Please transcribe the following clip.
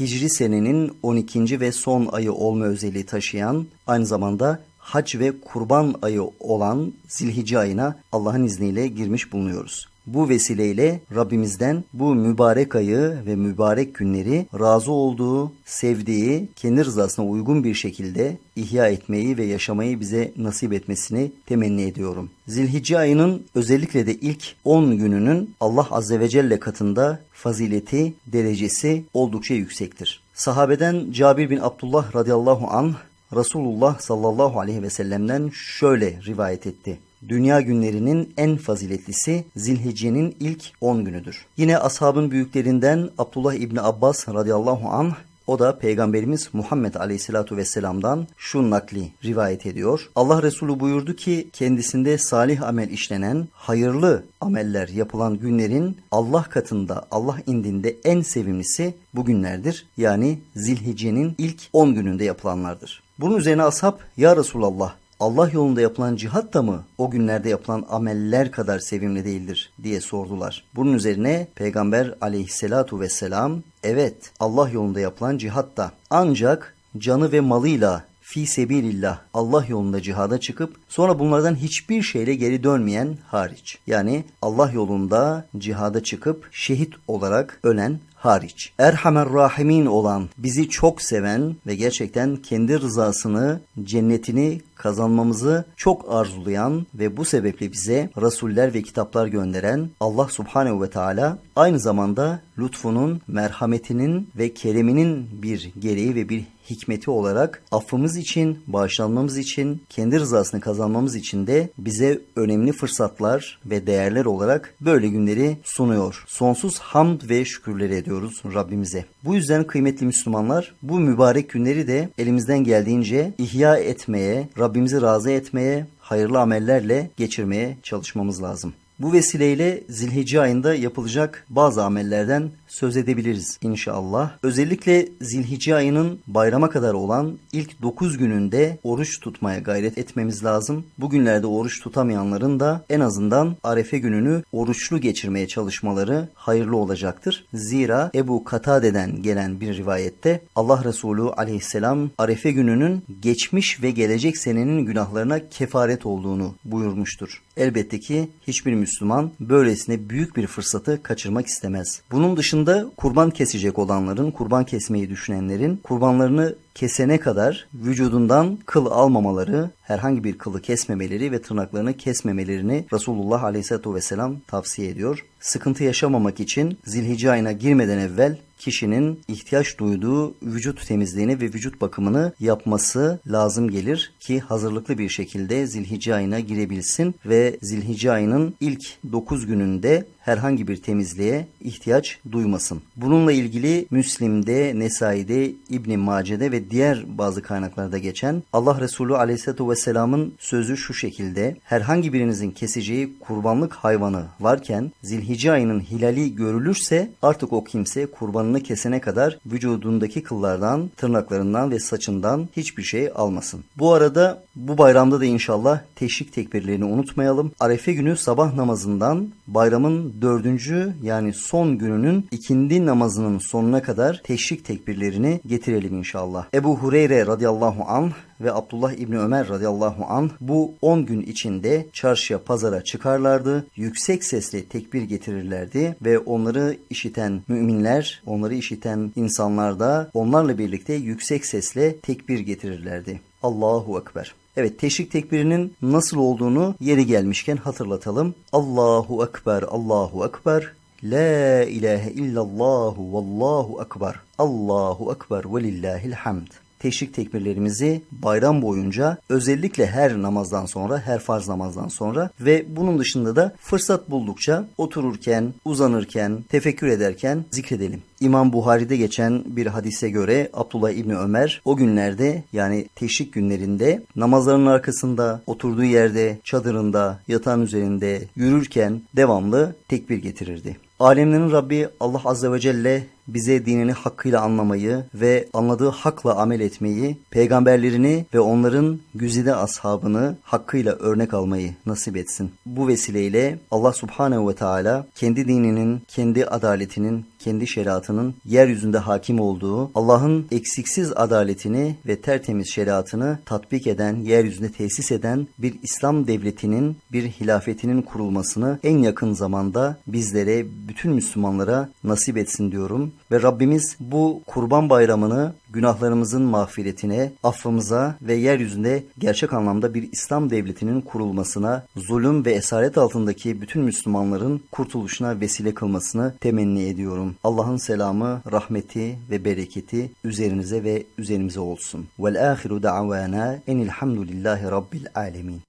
Hicri senenin 12. ve son ayı olma özelliği taşıyan, aynı zamanda hac ve kurban ayı olan Zilhicce ayına Allah'ın izniyle girmiş bulunuyoruz. Bu vesileyle Rabbimizden bu mübarek ayı ve mübarek günleri razı olduğu, sevdiği, kendi rızasına uygun bir şekilde ihya etmeyi ve yaşamayı bize nasip etmesini temenni ediyorum. Zilhicce ayının özellikle de ilk 10 gününün Allah Azze ve Celle katında fazileti, derecesi oldukça yüksektir. Sahabeden Cabir bin Abdullah radıyallahu anh Resulullah sallallahu aleyhi ve sellem'den şöyle rivayet etti. Dünya günlerinin en faziletlisi Zilhicce'nin ilk 10 günüdür. Yine ashabın büyüklerinden Abdullah İbni Abbas radıyallahu anh o da Peygamberimiz Muhammed Aleyhisselatu Vesselam'dan şu nakli rivayet ediyor. Allah Resulü buyurdu ki kendisinde salih amel işlenen, hayırlı ameller yapılan günlerin Allah katında, Allah indinde en sevimlisi bu günlerdir. Yani Zilhicce'nin ilk 10 gününde yapılanlardır. Bunun üzerine ashab ya Resulallah Allah yolunda yapılan cihat da mı o günlerde yapılan ameller kadar sevimli değildir diye sordular. Bunun üzerine Peygamber aleyhissalatu vesselam evet Allah yolunda yapılan cihat da ancak canı ve malıyla fi sebilillah Allah yolunda cihada çıkıp sonra bunlardan hiçbir şeyle geri dönmeyen hariç. Yani Allah yolunda cihada çıkıp şehit olarak ölen hariç. Erhamer Rahimin olan, bizi çok seven ve gerçekten kendi rızasını, cennetini kazanmamızı çok arzulayan ve bu sebeple bize rasuller ve kitaplar gönderen Allah Subhanehu ve Teala aynı zamanda lütfunun, merhametinin ve kereminin bir gereği ve bir hikmeti olarak affımız için, bağışlanmamız için, kendi rızasını kazanmamız için de bize önemli fırsatlar ve değerler olarak böyle günleri sunuyor. Sonsuz hamd ve şükürler ediyoruz Rabbimize. Bu yüzden kıymetli Müslümanlar bu mübarek günleri de elimizden geldiğince ihya etmeye, Rabbimizi razı etmeye, hayırlı amellerle geçirmeye çalışmamız lazım. Bu vesileyle Zilhicce ayında yapılacak bazı amellerden söz edebiliriz inşallah. Özellikle Zilhicce ayının bayrama kadar olan ilk 9 gününde oruç tutmaya gayret etmemiz lazım. Bu günlerde oruç tutamayanların da en azından Arefe gününü oruçlu geçirmeye çalışmaları hayırlı olacaktır. Zira Ebu Katade'den gelen bir rivayette Allah Resulü aleyhisselam Arefe gününün geçmiş ve gelecek senenin günahlarına kefaret olduğunu buyurmuştur. Elbette ki hiçbir Müslüman böylesine büyük bir fırsatı kaçırmak istemez. Bunun dışında kurban kesecek olanların, kurban kesmeyi düşünenlerin kurbanlarını kesene kadar vücudundan kıl almamaları, herhangi bir kılı kesmemeleri ve tırnaklarını kesmemelerini Resulullah Aleyhisselatü Vesselam tavsiye ediyor. Sıkıntı yaşamamak için zilhicce ayına girmeden evvel kişinin ihtiyaç duyduğu vücut temizliğini ve vücut bakımını yapması lazım gelir ki hazırlıklı bir şekilde zilhicce ayına girebilsin ve zilhicce ayının ilk 9 gününde herhangi bir temizliğe ihtiyaç duymasın. Bununla ilgili Müslim'de, Nesai'de, İbn Mace'de ve diğer bazı kaynaklarda geçen Allah Resulü Aleyhisselatü Vesselam'ın sözü şu şekilde herhangi birinizin keseceği kurbanlık hayvanı varken zilhicce ayının hilali görülürse artık o kimse kurbanını kesene kadar vücudundaki kıllardan, tırnaklarından ve saçından hiçbir şey almasın. Bu arada bu bayramda da inşallah teşrik tekbirlerini unutmayalım. Arefe günü sabah namazından bayramın dördüncü yani son gününün ikindi namazının sonuna kadar teşrik tekbirlerini getirelim inşallah. Ebu Hureyre radıyallahu anh ve Abdullah İbni Ömer radıyallahu anh bu 10 gün içinde çarşıya pazara çıkarlardı. Yüksek sesle tekbir getirirlerdi ve onları işiten müminler, onları işiten insanlar da onlarla birlikte yüksek sesle tekbir getirirlerdi. Allahu Ekber. Evet teşrik tekbirinin nasıl olduğunu yeri gelmişken hatırlatalım. Allahu Ekber, Allahu Ekber. La ilahe illallahu vallahu ekber. Allahu ekber ve lillahil hamd teşrik tekbirlerimizi bayram boyunca özellikle her namazdan sonra, her farz namazdan sonra ve bunun dışında da fırsat buldukça otururken, uzanırken, tefekkür ederken zikredelim. İmam Buhari'de geçen bir hadise göre Abdullah İbni Ömer o günlerde yani teşrik günlerinde namazlarının arkasında, oturduğu yerde, çadırında, yatağın üzerinde yürürken devamlı tekbir getirirdi. Alemlerin Rabbi Allah Azze ve Celle bize dinini hakkıyla anlamayı ve anladığı hakla amel etmeyi, peygamberlerini ve onların güzide ashabını hakkıyla örnek almayı nasip etsin. Bu vesileyle Allah Subhanehu ve Teala kendi dininin, kendi adaletinin, kendi şeriatının yeryüzünde hakim olduğu, Allah'ın eksiksiz adaletini ve tertemiz şeriatını tatbik eden, yeryüzünde tesis eden bir İslam devletinin, bir hilafetinin kurulmasını en yakın zamanda bizlere, bütün Müslümanlara nasip etsin diyorum. Ve Rabbimiz bu kurban bayramını günahlarımızın mağfiretine, affımıza ve yeryüzünde gerçek anlamda bir İslam devletinin kurulmasına, zulüm ve esaret altındaki bütün Müslümanların kurtuluşuna vesile kılmasını temenni ediyorum. Allah'ın selamı, rahmeti ve bereketi üzerinize ve üzerimize olsun. Vel ahiru da'vana enilhamdülillahi rabbil alemin.